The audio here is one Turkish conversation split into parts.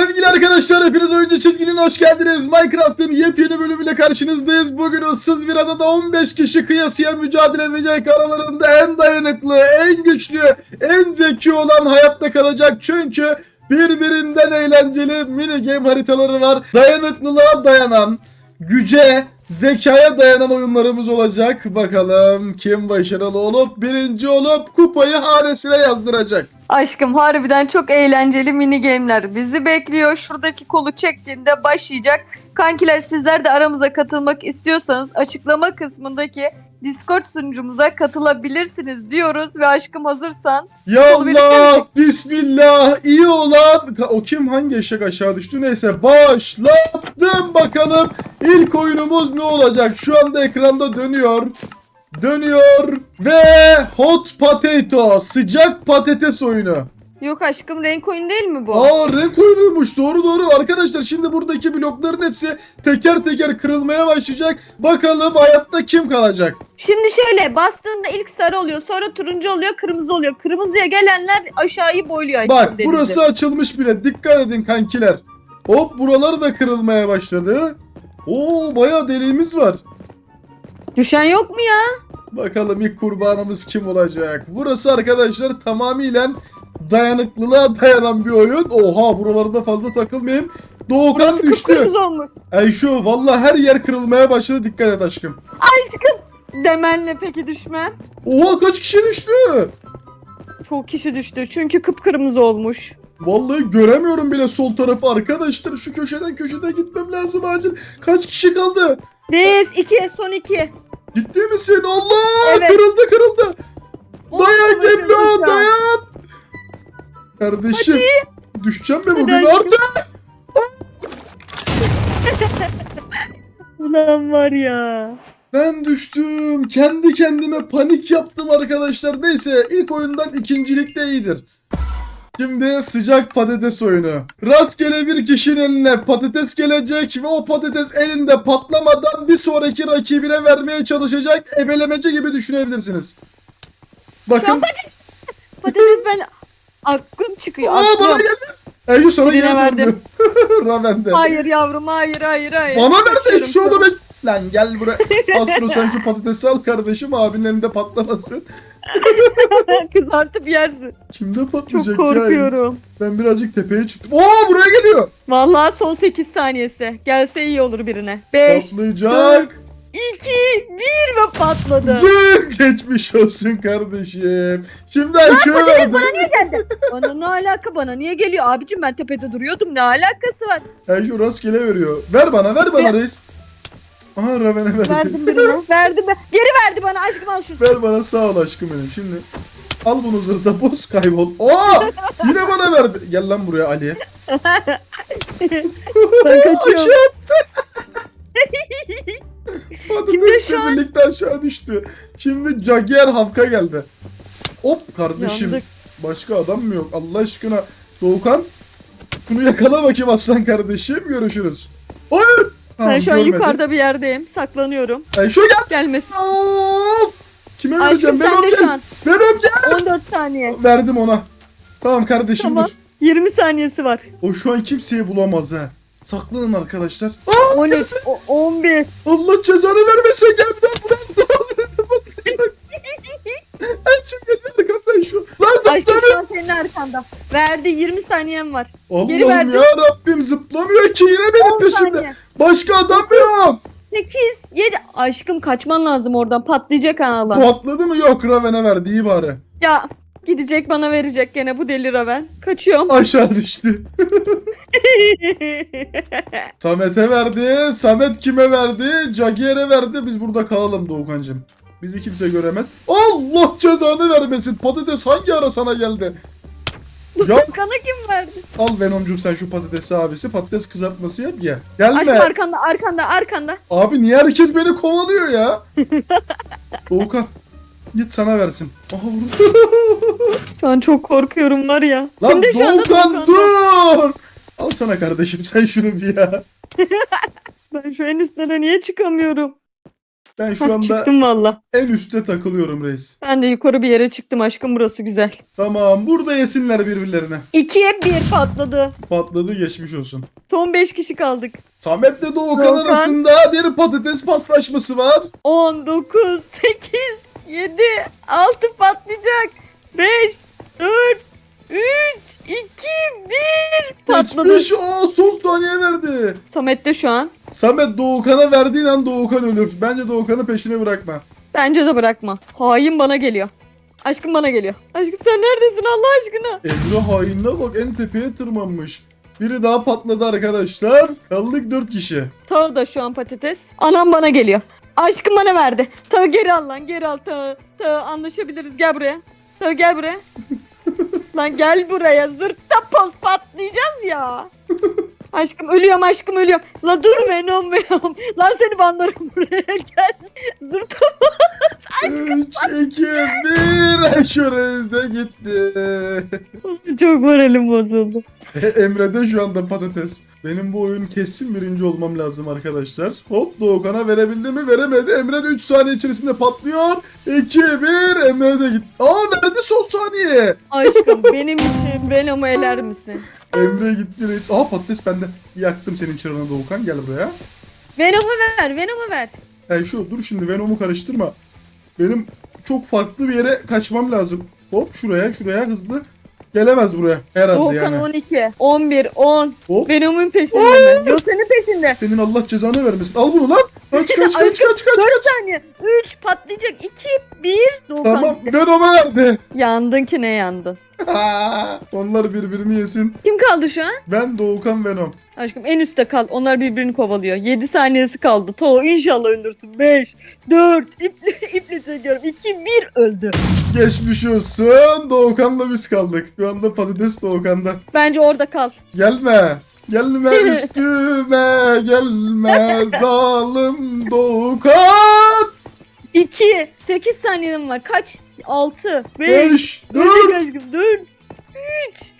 Sevgili arkadaşlar hepiniz oyuncu çizginin hoş geldiniz. Minecraft'ın yepyeni bölümüyle karşınızdayız. Bugün ıssız bir adada 15 kişi kıyasıya mücadele edecek. Aralarında en dayanıklı, en güçlü, en zeki olan hayatta kalacak. Çünkü birbirinden eğlenceli mini game haritaları var. Dayanıklılığa dayanan, güce, zekaya dayanan oyunlarımız olacak. Bakalım kim başarılı olup birinci olup kupayı hanesine yazdıracak. Aşkım harbiden çok eğlenceli mini game'ler bizi bekliyor. Şuradaki kolu çektiğinde başlayacak. Kankiler sizler de aramıza katılmak istiyorsanız açıklama kısmındaki Discord sunucumuza katılabilirsiniz diyoruz ve aşkım hazırsan Ya Kolu birlikte Allah, Bismillah, iyi olan. O kim hangi eşek aşağı düştü? Neyse başlattım bakalım. İlk oyunumuz ne olacak? Şu anda ekranda dönüyor. Dönüyor ve hot potato, sıcak patates oyunu. Yok aşkım renk oyun değil mi bu? Aa renk oyunuymuş doğru doğru arkadaşlar şimdi buradaki blokların hepsi teker teker kırılmaya başlayacak. Bakalım hayatta kim kalacak? Şimdi şöyle bastığında ilk sarı oluyor sonra turuncu oluyor kırmızı oluyor. Kırmızıya gelenler aşağıyı boyluyor Bak denizi. burası açılmış bile. Dikkat edin kankiler. Hop buraları da kırılmaya başladı. Oo bayağı deliğimiz var. Düşen yok mu ya? Bakalım ilk kurbanımız kim olacak? Burası arkadaşlar tamamıyla dayanıklılığa dayanan bir oyun. Oha buralarda fazla takılmayayım. Doğukan Burası düştü. olmuş. Ey şu valla her yer kırılmaya başladı. Dikkat et aşkım. Aşkım demenle peki düşmem? Oha kaç kişi düştü? Çok kişi düştü çünkü kıpkırmızı olmuş. Vallahi göremiyorum bile sol tarafı arkadaşlar. Şu köşeden köşeden gitmem lazım acil. Kaç kişi kaldı? Biz iki son iki. Ciddi misin? Allah! Evet. Kırıldı kırıldı. Dayan Gemlo dayan. Kardeşim düşeceğim mi bugün Hadi artık? Ulan var ya. Ben düştüm. Kendi kendime panik yaptım arkadaşlar. Neyse ilk oyundan ikincilikte iyidir. Şimdi sıcak patates oyunu. Rastgele bir kişinin eline patates gelecek ve o patates elinde patlamadan bir sonraki rakibine vermeye çalışacak. Ebelemece gibi düşünebilirsiniz. Bakın. Patates ben aklım çıkıyor Aa bana aklım. geldi. Ey sana Birine geri döndü. Ravende. Hayır yavrum hayır hayır hayır. Bana verdi şu ben. Lan gel buraya. Astro sen şu patatesi al kardeşim abinin elinde patlamasın. Kızartıp yersin. Kimde patlayacak Çok ya? korkuyorum. Ben birazcık tepeye çıktım. Oo buraya geliyor. Vallahi son 8 saniyesi. Gelse iyi olur birine. 5, Patlayacak. 2, 1 ve patladı. Zık geçmiş olsun kardeşim. Şimdi Ayşe'ye verdim. bana ne alaka bana niye geliyor? Abicim ben tepede duruyordum ne alakası var? Ayşe rastgele veriyor. Ver bana ver bana reis. Aha Raven'e verdi. Verdim birine. Verdim ben. Geri verdi bana aşkım al şunu. Ver bana sağ ol aşkım benim. Şimdi al bunu zırhta boz kaybol. Aa! Yine bana verdi. Gel lan buraya Ali. Ben kaçıyorum. An? birlikte aşağı düştü. Şimdi Jaguar Havka geldi. Hop kardeşim. Yandık. Başka adam mı yok? Allah aşkına. Doğukan. Bunu yakala bakayım aslan kardeşim. Görüşürüz. Hayır. Ben Tamam, şu an görmedi. yukarıda bir yerdeyim. Saklanıyorum. Ay şu gel. Gelmesin. Of! Kime Aşkım vereceğim? sen de şu gel. an. Venom gel. 14 saniye. Verdim ona. Tamam kardeşim Tamam. dur. 20 saniyesi var. O şu an kimseyi bulamaz ha. Saklanın arkadaşlar. 13, o- 11. Allah cezanı vermesin gel buradan buradan. Ay şu gel arkamdan şu. Lan Aşkım zıplamıyor. şu an senin arkanda. Verdi 20 saniyem var. Geri Allah'ım verdim. ya Rabbim zıplamıyor ki yine benim 10 peşimde. saniye. Başka adam yok? 8, 7. Aşkım kaçman lazım oradan. Patlayacak ha alan. Patladı mı? Yok Raven'e verdi iyi bari. Ya gidecek bana verecek gene bu deli Raven. Kaçıyorum. Aşağı düştü. Samet'e verdi. Samet kime verdi? Cagier'e verdi. Biz burada kalalım Doğukancığım. Bizi kimse göremez. Allah cezanı vermesin. Patates hangi ara sana geldi? Ya Kana kim verdi? al Venomcum sen şu patatesi abisi. Patates kızartması yap ye. Gelme. Aşkım arkanda arkanda arkanda. Abi niye herkes beni kovalıyor ya? Doğukan. Git sana versin. Aha vurdu. Şu an çok korkuyorum var ya. Lan şu anda Doğukan dur. Al sana kardeşim sen şunu bir ya. Ben şu en üstlere niye çıkamıyorum? Ben şu anda Çıktım valla. en üstte takılıyorum reis. Ben de yukarı bir yere çıktım aşkım burası güzel. Tamam burada yesinler birbirlerine. İkiye bir patladı. Patladı geçmiş olsun. Son 5 kişi kaldık. Samet'le Doğukan Doğukan. arasında bir patates paslaşması var. 10, 9, 8, 7, 6 patlayacak. 5, 4, 3, 2, 1 patladı. Geçmiş o son saniye verdi. Samet de şu an. Samet Doğukan'a verdiğin an Doğukan ölür. Bence Doğukan'ı peşine bırakma. Bence de bırakma. Hain bana geliyor. Aşkım bana geliyor. Aşkım sen neredesin Allah aşkına? Emre hainine bak en tepeye tırmanmış. Biri daha patladı arkadaşlar. Kaldık 4 kişi. Tağı da şu an patates. Anam bana geliyor. Aşkım bana verdi. Tağı geri al lan geri al tağı. Tağı anlaşabiliriz gel buraya. Tağı gel buraya. lan gel buraya zırtta poz patlayacağız ya. Aşkım ölüyorum aşkım ölüyorum. La dur Venom Venom. Lan seni banlarım buraya gel. Zırtta 3, 2, 1. Şurayız da gitti. Çok moralim bozuldu. Emre de şu anda patates. Benim bu oyun kesin birinci olmam lazım arkadaşlar. Hop Doğukan'a verebildi mi? Veremedi. Emre de 3 saniye içerisinde patlıyor. 2, 1. Emre de gitti. Aa verdi son saniye. Aşkım benim için Venom'u eler misin? Emre gitti. reis. Aa patates bende. Yaktım senin çırağını Doğukan. Gel buraya. Venom'u ver Venom'u ver. Hey şu dur şimdi Venom'u karıştırma. Benim çok farklı bir yere kaçmam lazım. Hop şuraya şuraya hızlı. Gelemez buraya herhalde Doğukan yani. 12, 11, 10. Hop. Venom'un peşinde mi? Yok senin peşinde. Senin Allah cezanı vermesin. Al bunu lan. Kaç kaç kaç kaç kaç 4 kaç. saniye. 3 patlayacak. 2, 1. Doğukan. Tamam Venom'a verdi. Yandın ki ne yandın? Onlar birbirini yesin. Kim kaldı şu an? Ben Doğukan Venom. Aşkım en üstte kal. Onlar birbirini kovalıyor. 7 saniyesi kaldı. To inşallah öldürsün. 5, 4, iple, iple çekiyorum. 2, 1 öldü. Geçmiş olsun. Doğukan'la biz kaldık. Şu anda patates Doğukan'da. Bence orada kal. Gelme. Gelme üstüme gelme zalim Doğukan. 2, 8 saniyen var. Kaç? 6, 5, 5, 4. aşkım 4.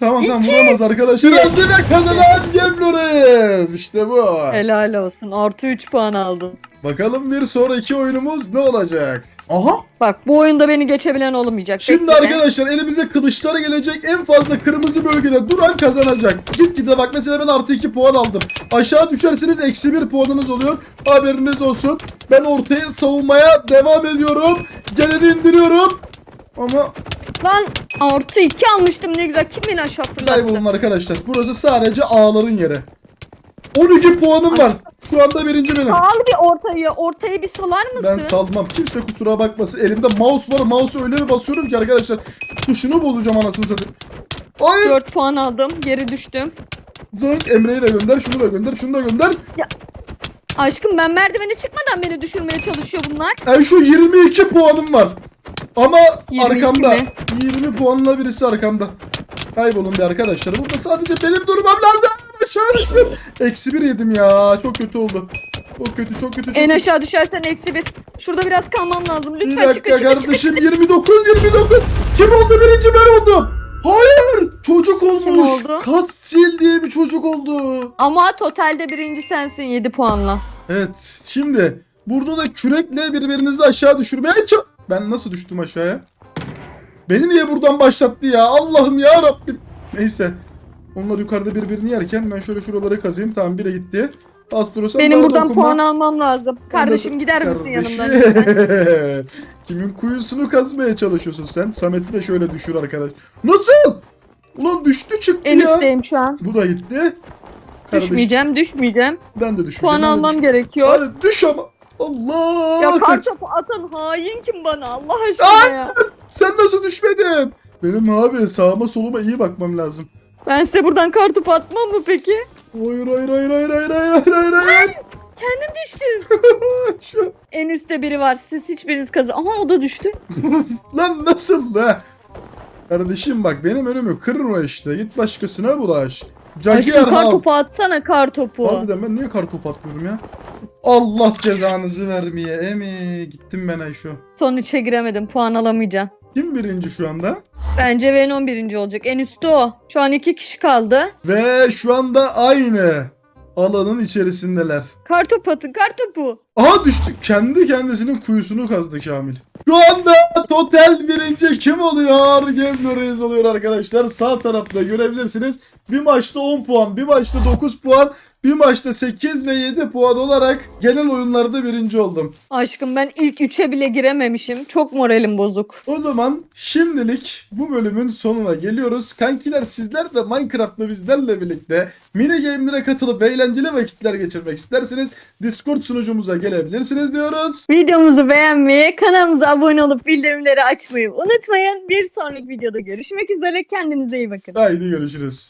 Tamam tamam İki. vuramaz arkadaşlar. Hazine kazanan Gemlores. İşte bu. Helal olsun. Artı 3 puan aldın. Bakalım bir sonraki oyunumuz ne olacak? Aha. Bak bu oyunda beni geçebilen olmayacak. Şimdi Bekle. arkadaşlar elimize kılıçlar gelecek. En fazla kırmızı bölgede duran kazanacak. Gitgide bak mesela ben artı 2 puan aldım. Aşağı düşerseniz eksi 1 puanınız oluyor. Haberiniz olsun. Ben ortaya savunmaya devam ediyorum. Geleni indiriyorum. Ama Lan artı 2 almıştım ne güzel. Kim beni aşağı fırlattı? kaybolun arkadaşlar. Burası sadece ağların yeri. 12 puanım var. Şu anda birinci benim. Al bir ortayı. Ortayı bir salar mısın? Ben salmam. Kimse kusura bakmasın. Elimde mouse var. Mouse'u öyle bir basıyorum ki arkadaşlar. Tuşunu bozacağım anasını satayım. Hayır. 4 puan aldım. Geri düştüm. Zınk Emre'yi de gönder. Şunu da gönder. Şunu da gönder. Aşkım ben merdivene çıkmadan beni düşürmeye çalışıyor bunlar. Yani şu 22 puanım var. Ama 22 arkamda. mi? 20 puanla birisi arkamda. Kaybolun bir arkadaşlar. Burada sadece benim durmam lazım. Düştüm. Eksi bir yedim ya. Çok kötü oldu. Çok kötü çok kötü çok En kötü. aşağı düşersen eksi 1. Şurada biraz kalmam lazım. Bir Lütfen çıkın dakika çıkın çıkın. kardeşim 29 29. Kim oldu birinci ben oldum. Hayır. Çocuk olmuş. Kastil diye bir çocuk oldu. Ama totalde birinci sensin 7 puanla. Evet şimdi burada da kürekle birbirinizi aşağı düşürmeye ça- Ben nasıl düştüm aşağıya? Beni niye buradan başlattı ya? Allah'ım ya Rabbim. Neyse. Onlar yukarıda birbirini yerken ben şöyle şuraları kazayım. Tamam biri gitti. Astro sen Benim buradan dokunma. puan almam lazım. Kardeşim gider misin Kardeşim. yanımdan? lütfen? Kimin kuyusunu kazmaya çalışıyorsun sen? Samet'i de şöyle düşür arkadaş. Nasıl? Ulan düştü çıktı en ya. üstteyim şu an. Bu da gitti. Kardeş, Düşmeyeceğim düşmeyeceğim. Ben de düşmeyeceğim. Puan ben de almam düş- gerekiyor. Hadi düş ama. Allah. Ya kartopu atan hain kim bana Allah aşkına ya. Sen nasıl düşmedin? Benim abi sağıma soluma iyi bakmam lazım. Ben size buradan kartopu atmam mı peki? Hayır hayır hayır hayır hayır hayır hayır hayır. Kendim düştüm. Şu- En üstte biri var. Siz hiçbiriniz kazan. Aha o da düştü. Lan nasıl la? Kardeşim bak benim önümü kırma işte. Git başkasına bulaş. Cagiyer Aşkım al. kartopu atsana kartopu. Harbiden ben niye kartop atmıyorum ya? Allah cezanızı vermeye. Emi gittim ben Ayşo. Son üçe giremedim. Puan alamayacağım. Kim birinci şu anda? Bence Venom birinci olacak. En üstte o. Şu an iki kişi kaldı. Ve şu anda aynı alanın içerisindeler. Kartopu atın kartopu. Aha düştü. Kendi kendisinin kuyusunu kazdı Kamil. Şu anda total birinci kim oluyor? Reis oluyor arkadaşlar. Sağ tarafta görebilirsiniz. Bir maçta 10 puan, bir maçta 9 puan, bir maçta 8 ve 7 puan olarak genel oyunlarda birinci oldum. Aşkım ben ilk üçe bile girememişim. Çok moralim bozuk. O zaman şimdilik bu bölümün sonuna geliyoruz. Kankiler sizler de Minecraft'ta bizlerle birlikte mini game'lere katılıp eğlenceli vakitler geçirmek isterseniz Discord sunucumuza gelebilirsiniz diyoruz. Videomuzu beğenmeyi, kanalımıza abone olup bildirimleri açmayı unutmayın. Bir sonraki videoda görüşmek üzere. Kendinize iyi bakın. Haydi görüşürüz.